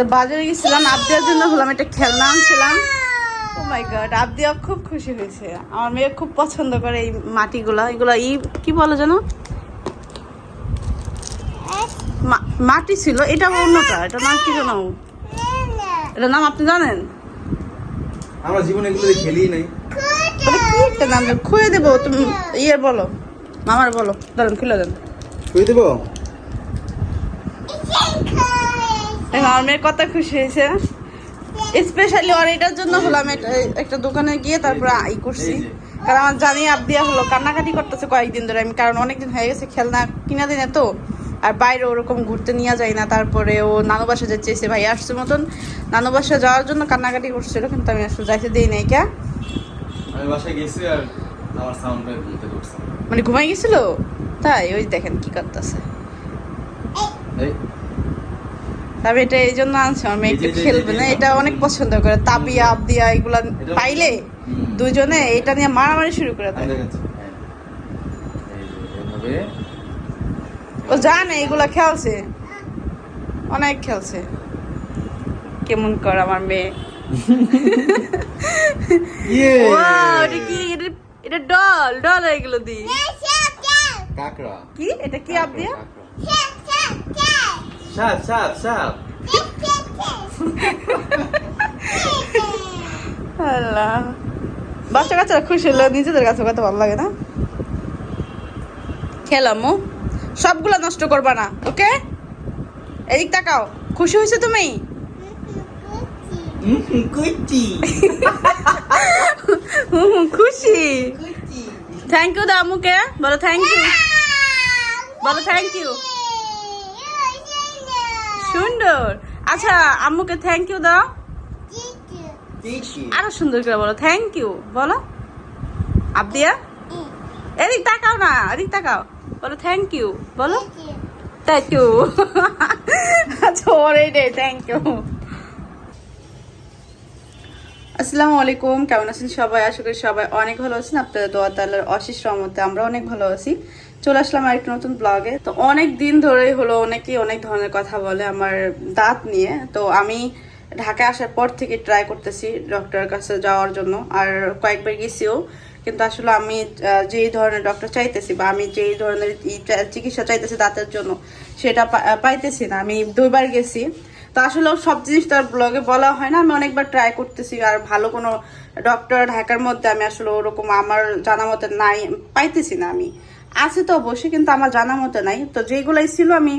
তো বাজারে গেছিলাম আবদিয়ার জন্য হলাম একটা খেলনা আনছিলাম। ও মাই গড আবদিয়া খুব খুশি হয়েছে। আমার মেয়ে খুব পছন্দ করে এই মাটিগুলো। এগুলো ই কি বলো মা- মাটি ছিল এটা অন্যটা? এটা নাম কি জানো এটা নাম আপনি জানেন? আমরা জীবনে এগুলো খেলি নাই। কি নাম? খুঁয়ে দেবো তুমি ইয়ে বলো মামার বলো। ধরেন খুলে দেন। তুই দেবো? কত খুশি হয়েছে। স্পেশালি ওর এটার জন্য হলাম একটা- একটা দোকানে গিয়ে তারপর ই করছি। কারণ আমার জানি হলো কান্নাকাটি করতেছে কয়েকদিন ধরে। আমি কারণ অনেকদিন হয়ে গেছে খেলনা কিনা দিনে তো। আর বাইরে ওরকম ঘুরতে নিয়ে যায় না। তারপরে ও নানু বাসা যাচ্ছে ভাই আসছে মতন। নানু বাসা যাওয়ার জন্য কান্নাকাটি করছিল কিন্তু আমি আসলে যাইতে দিই নাই কে। মানে ঘুমাই গেছিল? তাই ওই দেখেন কি করতেছে। তবে এটা এই জন্য আনছে আমার মেয়ে একটু খেলবে না এটা অনেক পছন্দ করে। তাবিয়া আবদিয়া এগুলা পাইলে। দুজনে এটা নিয়ে মারামারি শুরু করে দেয়। ও জানে এগুলা খেলছে। অনেক খেলছে। কেমন কর আমার মেয়ে। ইয়ে। এটা কি? এটা- এটা ডল ডল এগুলো দি। কাকড়া। কি? এটা কি আবদিয়া? সাপ সাপ সাপ আল্লাহ। বাচ্চা কাচ্চারা খুশি হলো নিজেদের কাছে কত ভালো লাগে না? খেলামো সবগুলা নষ্ট করবা না ওকে? এদিক তাকাও। খুশি হয়েছে তুমি? হুম, খুশি। থ্যাংক ইউ দামুকে বলো থ্যাংক ইউ বলো থ্যাংক ইউ সুন্দর। আচ্ছা আম্মুকে থ্যাংক ইউ দাও। আরও সুন্দর করে বলো থ্যাংক ইউ বলো। আবদিয়া? এদিক তাকাও না এদিক তাকাও। বলো থ্যাংক ইউ বলো। থ্যাংক ইউ আচ্ছা ওরে রে থ্যাংক ইউ আসসালামু আলাইকুম কেমন আছেন সবাই? আশা করি সবাই অনেক ভালো আছেন। আপনাদের দোয়া তাল্লার অশেষ রহমতে আমরা অনেক ভালো আছি। চলে আসলাম আর আরেকটা নতুন ব্লগে তো অনেক দিন ধরেই হলো অনেকেই অনেক ধরনের কথা বলে আমার দাঁত নিয়ে। তো আমি ঢাকায় আসার পর থেকে ট্রাই করতেছি ডক্টরের কাছে যাওয়ার জন্য। আর কয়েকবার গেছিও। কিন্তু আসলে আমি যেই ধরনের ডক্টর চাইতেছি বা আমি যেই ধরনের চিকিৎসা চাইতেছি দাঁতের জন্য, সেটা পাইতেছি না। আমি দুইবার গেছি। তো আসলে সব জিনিস তো আর ব্লগে বলা হয় না। আমি অনেকবার ট্রাই করতেছি। আর ভালো কোনো ডক্টর ঢাকার মধ্যে আমি আসলে ওরকম আমার জানা মতে নাই, পাইতেছি না আমি। আছে তো অবশ্যই, কিন্তু আমার জানা মতো নাই। তো যেগুলাই ছিল আমি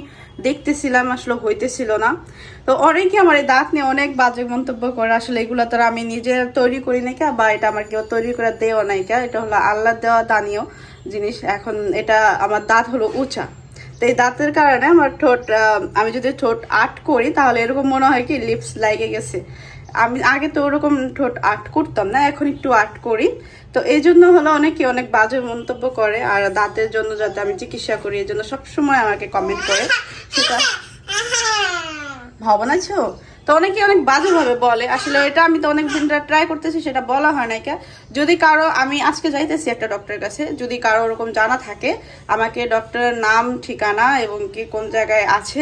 দেখতেছিলাম, আসলে হইতেছিল না। তো অনেকে আমার এই দাঁত নিয়ে অনেক বাজে মন্তব্য করে, আসলে এগুলো তো আমি নিজে তৈরি করি নাই কা, বা এটা আমার কেউ তৈরি করে দেওয়া নাই কা, এটা হলো আল্লাহ দেওয়া দানীয় জিনিস। এখন এটা আমার দাঁত হলো উঁচা। তো এই দাঁতের কারণে আমার ঠোঁট আমি যদি ঠোঁট আর্ট করি, তাহলে এরকম মনে হয় কি, লিপস লাগে গেছে। আমি আগে তো ওরকম ঠোঁট আর্ট করতাম না, এখন একটু আর্ট করি। তো এই জন্য হলো অনেকে অনেক বাজে মন্তব্য করে, আর দাঁতের জন্য যাতে আমি চিকিৎসা করি এই জন্য সবসময় আমাকে কমেন্ট করে। সেটা ভাবনা ছো? তো অনেকে অনেক বাজেভাবে বলে, আসলে এটা আমি তো অনেক দিন ট্রাই করতেছি, সেটা বলা হয় না যদি কারও, আমি আজকে যাইতেছি একটা ডক্টরের কাছে, যদি কারও ওরকম জানা থাকে, আমাকে ডক্টরের নাম, ঠিকানা এবং কি কোন জায়গায় আছে,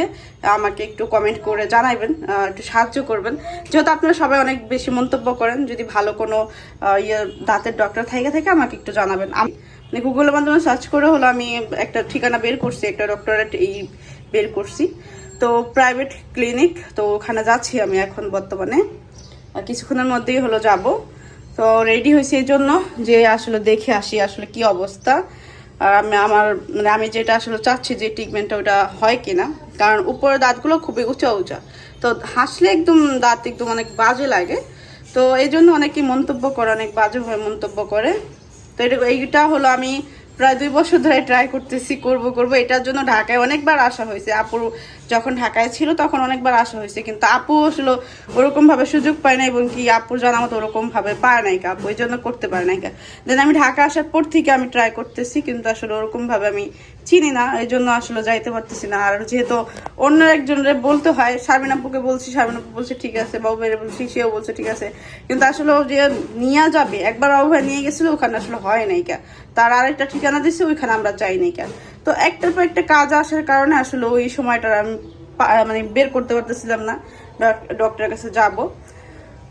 আমাকে একটু কমেন্ট করে জানাইবেন একটু সাহায্য করবেন। যেহেতু আপনারা সবাই অনেক বেশি মন্তব্য করেন, যদি ভালো কোনো ইয়ে দাঁতের ডক্টর থেকে থেকে, আমাকে একটু জানাবেন। আমি মানে গুগলের মাধ্যমে সার্চ করে হলো আমি একটা ঠিকানা বের করছি, একটা ডক্টরের এই বের করছি। তো প্রাইভেট ক্লিনিক তো ওখানে যাচ্ছি আমি এখন বর্তমানে। কিছুক্ষণের মধ্যেই হলো যাব। তো রেডি হয়েছি এই জন্য যে আসলে দেখে আসি আসলে কি অবস্থা। আর আমি আমার মানে আমি যেটা আসলে চাচ্ছি যে ট্রিটমেন্টটা ওটা হয় কিনা। কারণ উপরের দাঁতগুলো খুবই উঁচা উঁচা। তো হাসলে একদম দাঁত একদম অনেক বাজে লাগে। তো এই জন্য অনেকেই মন্তব্য করে, অনেক বাজে বাজেভাবে মন্তব্য করে। তো এটা, এইটা হলো আমি প্রায় দুই বছর ধরে ট্রাই করতেছি, করব করব। এটার জন্য ঢাকায় অনেকবার আসা হয়েছে। আপুর যখন ঢাকায় ছিল তখন অনেকবার আসা হয়েছে, কিন্তু আপু আসলে ওরকম ভাবে সুযোগ পায় না এবং কি আপু জানা মতো ওরকম ভাবে পায় নাই আপু এই জন্য করতে পারে নাই দেন আমি ঢাকা আসার পর থেকে আমি ট্রাই করতেছি, কিন্তু আসলে ওরকম ভাবে আমি চিনি না, এই জন্য আসলে যাইতে পারতেছি না। আর যেহেতু অন্য একজনের বলতে হয়, শারমিন আপুকে বলছি, শারমিন আপু বলছে, ঠিক আছে। বাবু ভাইয়ের বলছি, সেও বলছে, ঠিক আছে। কিন্তু আসলে যে নিয়ে যাবে, একবার বাবু ভাই নিয়ে গেছিল, ওখানে আসলে হয় নাই কা তার আরেকটা ঠিকানা দিছে, ওইখানে আমরা যাই নাই কা তো একটার পর একটা কাজ আসার কারণে আসলে ওই সময়টা আমি মানে বের করতে পারতেছিলাম না ডক্টরের কাছে যাব।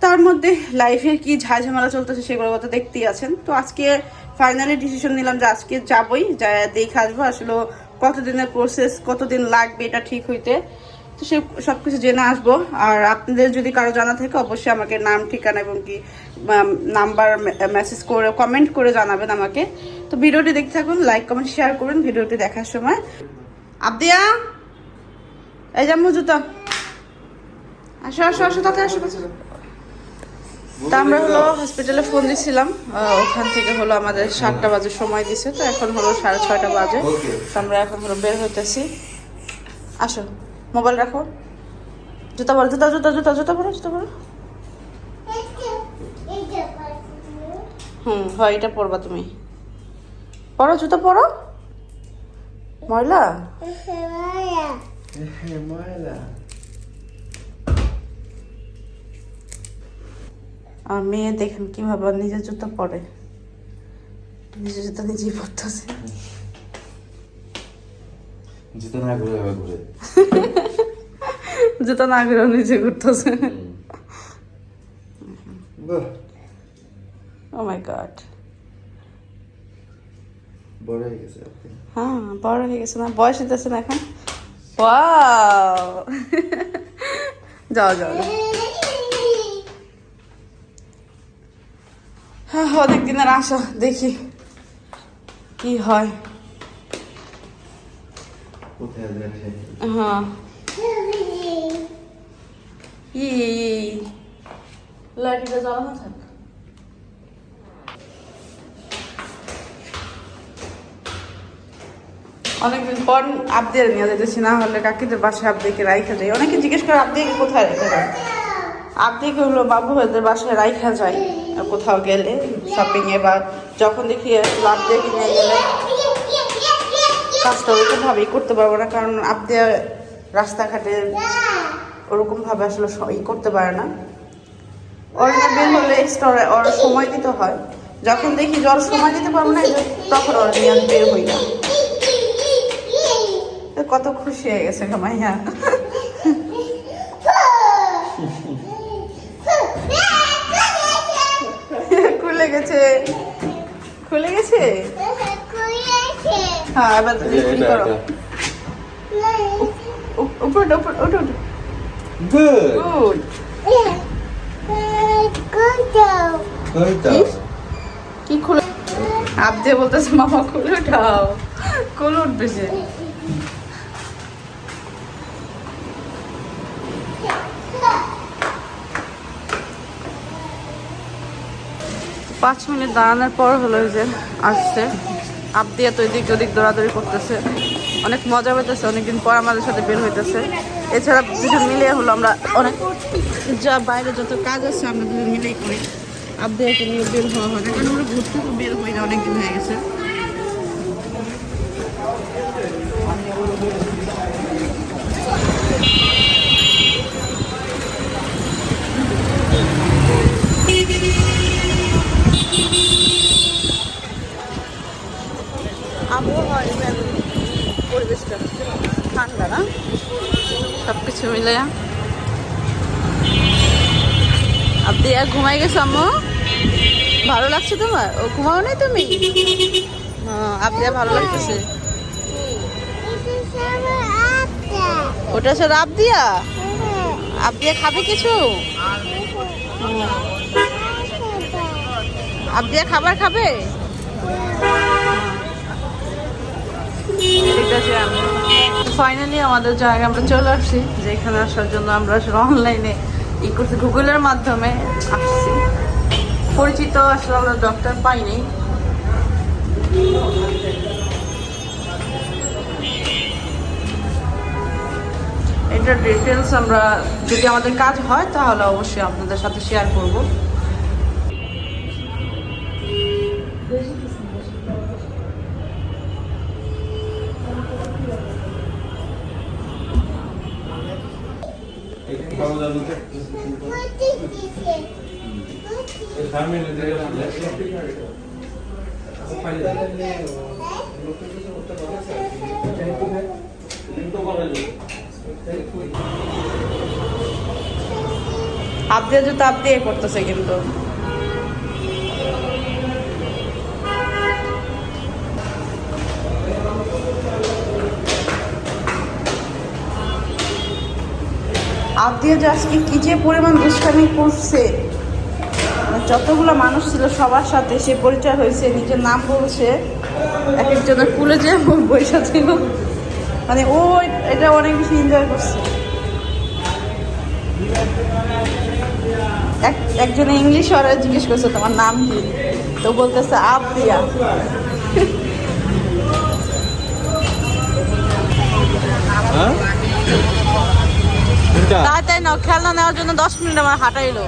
তার মধ্যে লাইফের কি ঝাঝামেলা চলতেছে সেগুলো কথা দেখতেই আছেন। তো আজকে ফাইনালি ডিসিশন নিলাম যে আজকে যাবই, যা দেখে আসব। আসলে কতদিনের প্রসেস কতদিন লাগবে এটা ঠিক হইতে। তো সে সব কিছু জেনে আসব। আর আপনাদের যদি কারও জানা থাকে অবশ্যই আমাকে নাম ঠিকানা এবং কি নাম্বার মেসেজ করে কমেন্ট করে জানাবেন আমাকে। তো ভিডিওটি দেখতে থাকুন লাইক কমেন্ট শেয়ার করুন ভিডিওটি দেখার সময়। আবদিয়া! এই জাম্মু জুতো। আসো আসো আসো তাতে আসো। আসো। তা আমরা হলো হসপিটালে ফোন দিছিলাম। ওখান থেকে হলো আমাদের সাতটা বাজে সময় দিছে তো এখন হলো সাড়ে ছয়টা বাজে। তো আমরা এখন হলো বের হইতেছি। আসো। মোবাইল রাখো। জুতা পরো, জুতা জুতা জুতা জুতা পরো জুতা পরো। হুম, হয়, এটা পরবা তুমি। পরো, জুতা পরো। ময়লা? আর মেয়ে দেখেন কীভাবে নিজের জুতো পরে। নিজের জুতো নিজেই পরতেছে। জুতো না ঘুরে ঘুরে। জুতো না করে নিজে ঘুরতেছে। ও মাই গড বড় হয়ে গেছে হ্যাঁ বড় হয়ে গেছে না বয়স হইতেছে না এখন। ওয়াও যাও যাও যাও। হ্যাঁ অনেক দিনের আশা দেখি কি হয়। হ্যাঁ। ই লাইটটা জ্বালানো থাক অনেকদিন পর আবদের নিয়ে যেতেছি না হলে কাকিদের বাসায় আবদিকে রাইখা যায় অনেকে জিজ্ঞেস করে আবদিকে কোথায় রেখে যায়? আবদিকে হলো বাবু ভাইদের বাসায় রাইখা যায় কোথাও গেলে শপিং এ বা যখন দেখি আবদিকে নিয়ে গেলে কাজটা ওরকম করতে পারব না, কারণ আপনি রাস্তাঘাটে ওরকম ভাবে আসলে ই করতে পারে না। ওর নিয়ে বের হলে এক্সট্রা ওর সময় দিতে হয়। যখন দেখি জল সময় দিতে পারব না তখন ওর বের হই না। কত খুশি হয়ে গেছে গো মাইয়া। খুলে গেছে। খুলে গেছে? হ্যাঁ এবার তুমি কি করো? উপরে উপরে ওঠো, Good. ওই তো কি? কি খুলে বলতেছে মামা খুলে উঠাও খুলে উঠবে সে। পাঁচ মিনিট দাঁড়ানোর পর হলো যে আসছে। আপ দিয়ে তো এদিক ওদিক দৌড়াদৌড়ি করতেছে। অনেক মজা হইতেছে অনেকদিন পর আমাদের সাথে বের হইতেছে। এছাড়া দুজন মিলে হলো আমরা অনেক যা বাইরে যত কাজ আছে, আমরা দুজন মিলেই করি। দিয়ে নিয়ে বের হওয়া হয় না, কারণ আমরা ঘুরতে তো বের হই না, অনেকদিন হয়ে গেছে। কিছু মিলে আর ঘুমাই গেছো, আম্মু? ভালো লাগছে তোমার? ও, ঘুমাও নাই তুমি? আপনি আর ভালো লাগতেছে। ওটা সে রাব দিয়া? আপ দিয়া খাবে কিছু? আপ দিয়া খাবার খাবে? ফাইনালি আমাদের জায়গায় আমরা চলে আসছি, যেখানে আসার জন্য আমরা আসলে অনলাইনে ই করছি গুগলের মাধ্যমে আসছি। পরিচিত আসলে আমরা ডক্টর পাইনি। এটার ডিটেলস আমরা যদি আমাদের কাজ হয়, তাহলে অবশ্যই আপনাদের সাথে শেয়ার করব। আপদে জুতো এ করতেছে কিন্তু। আপদিয়া যে আজকে কি যে পরিমাণ দুষ্টামি করছে মানে যতগুলো মানুষ ছিল সবার সাথে সে পরিচয় হয়েছে, নিজের নাম বলছে, এক একজনের কুলে যে বৈশা ছিল মানে ও এটা অনেক বেশি এনজয় করছে। এক, একজনে ইংলিশ ওরা জিজ্ঞেস করছে, তোমার নাম কি? তো বলতেছে আপ দিয়া তাই তাই না খেলনা নেওয়ার জন্য দশ মিনিট আমার হাঁটাইলো।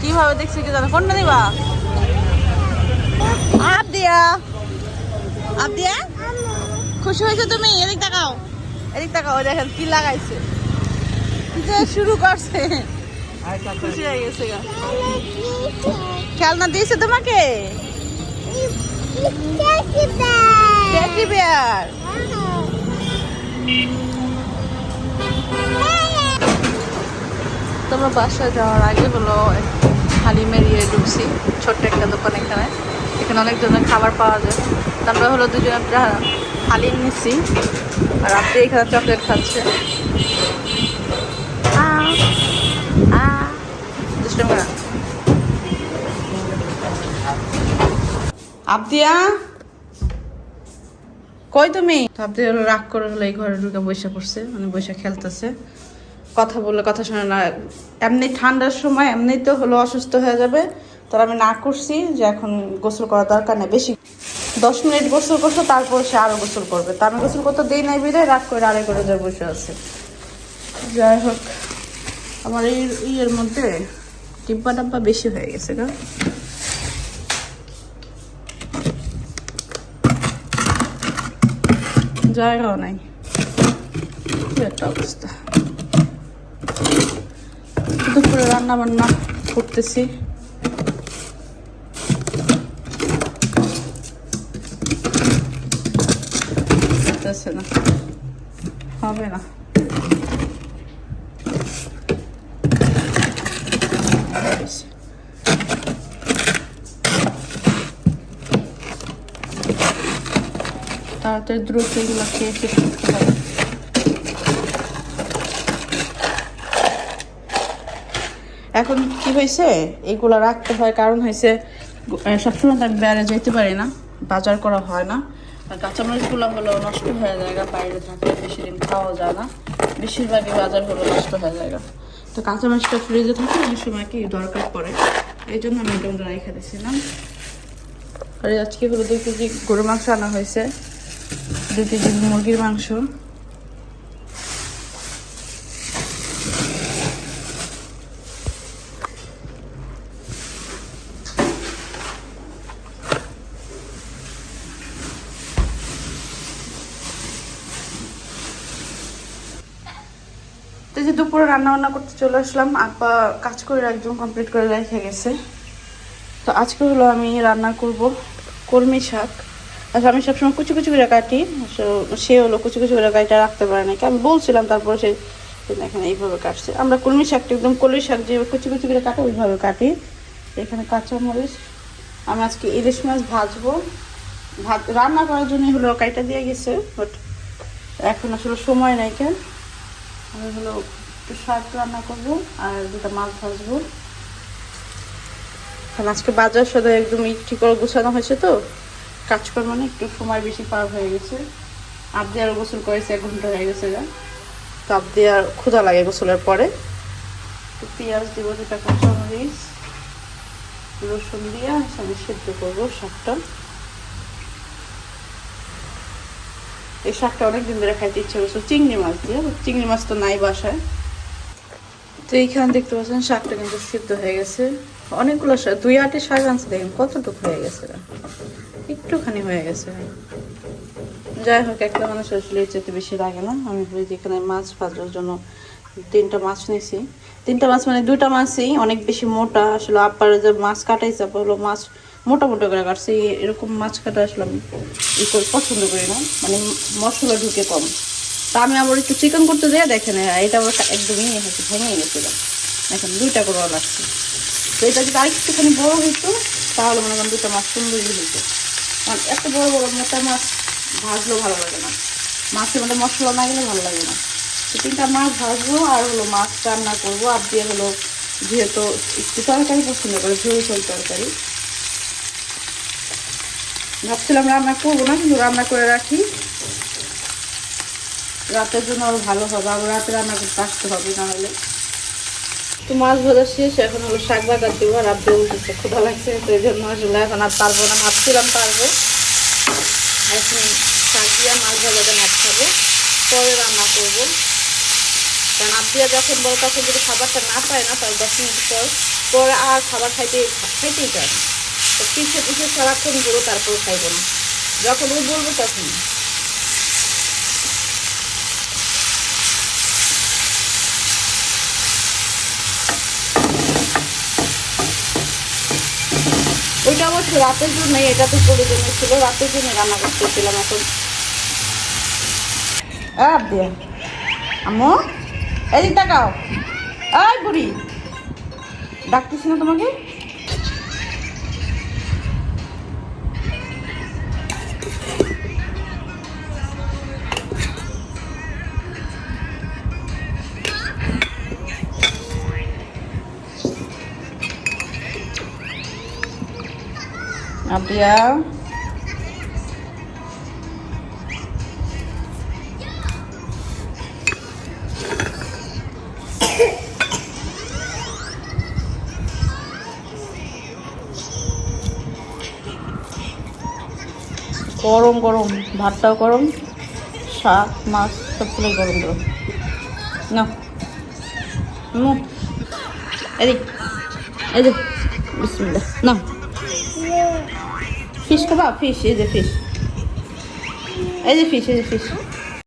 কীভাবে দেখছি কি জানো কোনটা দিবা? আপ দিয়া আপ দিয়া খুশি হয়েছে তুমি? এদিক তাকাও। এদিক তাকাও দেখেন কি লাগাইছে। কি যে শুরু করছে। খুশি হয়ে গেছে গা। খেলনা দিয়েছে তোমাকে? টেডি বিয়ার তোমরা বাসায় যাওয়ার আগে হলো হালিমের ইয়ে ঢুকছি, ছোট্ট একটা দোকান এখানে। এখানে অনেক ধরনের খাবার পাওয়া যায়। তো আমরা হলো দুজন হালিম নিচ্ছি আর আপনি এখানে চকলেট খাচ্ছে দুষ্টুমি। আবদিয়া? কই তুমি? হলো রাগ করে হলো এই ঘরে ঢুকে বসে পড়ছে মানে বসে খেলতেছে। কথা বললে কথা শোনে না। এমনি ঠান্ডার সময় এমনি তো হলো অসুস্থ হয়ে যাবে। তার আমি না করছি যে এখন গোসল করার দরকার নেই। বেশি দশ মিনিট গোসল করছ, তারপর সে আরও গোসল করবে। তা আমি গোসল করতে দেই নাই বিদায়, রাগ করে আড়াই করে যায় বসে আছে। যাই হোক, আমার এই ইয়ের মধ্যে ডিব্বা ডাব্বা বেশি হয়ে গেছে না? জায়গাও নাই। একটা অবস্থা। দুপুরে রান্না বান্না করতেছি না। হবে না। তাড়াতাড়ি দ্রুত এগুলো খেয়ে শেষ করতে হবে। এখন কি হয়েছে? এইগুলো রাখতে হয়, কারণ হয়েছে সবসময় তো আমি বেড়ে যেতে পারি না, বাজার করা হয় না। আর কাঁচামরিচগুলো হলো নষ্ট হয়ে যায় বাইরে থাকে বেশি দিন খাওয়া যায় না। বেশিরভাগই বাজার হলো নষ্ট হয়ে যায়। তো কাঁচামরিচটা ফ্রিজে থাকে, অনেক সময় কি দরকার পড়ে। এই জন্য আমি এটা রেখে দিয়েছিলাম। আর আজকে হলো দুই কেজি গরু মাংস আনা হয়েছে। দুই কেজি মুরগির মাংস। তো যে দুপুরে রান্না বান্না করতে চলে আসলাম আপা কাজ করে একদম কমপ্লিট করে রেখে গেছে। তো আজকে হলো আমি রান্না করব কলমি শাক। আচ্ছা আমি সবসময় কুচি কুচি করে কাটি। সে হলো কুচি কুচি করে কাটিটা রাখতে পারে নাকি আমি বলছিলাম, তারপরে সে এখানে এইভাবে কাটছে। আমরা কলমি শাকটা একদম কলমি শাক যে কুচি কুচি করে কাটো, ওইভাবে কাটি। এখানে কাঁচা মরিচ আমি আজকে ইলিশ মাছ ভাজবো। ভাত, রান্না করার জন্য হলো কাইটা দিয়ে গেছে বাট এখন আসলে সময় নাই কেন? আমি হলো একটু শাক রান্না করব আর দুটো মাছ ভাজবো। আজকে বাজার সাথে একদম ঠিক করে গোছানো হয়েছে তো? কাজকর্ম মানে একটু সময় বেশি পার হয়ে গেছে। আপ দিয়ে আর গোসল করেছে এক ঘণ্টা হয়ে গেছে তো দিয়ে আর ক্ষুধা লাগে গোসলের পরে? তো পেঁয়াজ দিব দুটা কাঁচামরিচ রসুন দিয়ে আমি সেদ্ধ করব শাকটা। এই শাকটা অনেকদিন ধরে খাইতে ইচ্ছে করছে চিংড়ি মাছ দিয়ে চিংড়ি মাছ তো নাই বাসায়। তো এইখানে দেখতে পাচ্ছেন শাকটা কিন্তু সিদ্ধ হয়ে গেছে। অনেকগুলো শাক দুই আটে শাক আনছে দেখেন কতটুকু হয়ে গেছে একটুখানি হয়ে গেছে। যাই হোক, একটা মানুষ আসলে চাইতে বেশি লাগে না। আমি ওই যে এখানে মাছ ভাজার জন্য তিনটা মাছ নিয়েছি তিনটা মাছ মানে দুইটা মাছই অনেক বেশি মোটা। আসলে আপার যে মাছ কাটাইছে আপা হলো মাছ মোটা মোটা করে কাটছে। এরকম মাছ কাটা আসলে আমি ই করে, পছন্দ করি না। মানে মশলা ঢুকে কম। তা আমি আবার একটু চিকেন করতে দিয়ে দেখেন এটা আবার একদমই হয়েছে ভেঙে গেছিল। এখন দুইটা করে লাগছে তো এটা যদি আরেকটুখানি বড় হইতো, তাহলে মনে করেন দুটো মাছ সুন্দরই হইতো। এত বড় বড় মোটা মাছ ভাজলেও ভালো লাগে না। মাছের মধ্যে মশলা না গেলে ভালো লাগে না। তো তিনটা মাছ ভাজবো আর হলো মাছ রান্না করব। আর দিয়ে হলো যেহেতু একটু তরকারি পছন্দ করে ঝোল ঝোল তরকারি। ভাবছিলাম রান্না করব না, কিন্তু রান্না করে রাখি। রাতের জন্য আরও ভালো হবে আবার রাতে রান্না করতে আসতে হবে না হলে তো মাছ ভাজা শেষ, এখন হলো শাক বাজার দিব, আর আপনি উঠেছে, ক্ষুধা লাগছে, তো এই জন্য আসলে এখন আর পারব না, ভাবছিলাম পারব। এখন শাক দিয়ে মাছ ভাজা দিয়ে ভাত খাব, পরে রান্না করব। কারণ আত্মীয় যখন বড়, তখন যদি খাবারটা না পায় না, তাহলে দশ মিনিট পর, পরে আর খাবার খাইতে খাইতেই চায় তো পিছিয়ে পিছিয়ে সারাক্ষণ ঘুরো তারপর খাইবো না। যখন ও বলব তখন ওইটা অবশ্য রাতের জন্যই এটা তো প্রয়োজনীয় ছিল, রাতের জন্য রান্না করতেছিলাম এখন। আপ দিয়ে তাকাও। এই বুড়ি, ডাকতেছি না তোমাকে? আপিয়া গরম গরম। ভাতটাও গরম। শাক, মাছ সবগুলোই গরম গরম। না। এদিক। এই বিসমিল্লাহ। না। খাবা? ফিশ এই যে ফিশ এই যে ফিশ এই যে ফিশ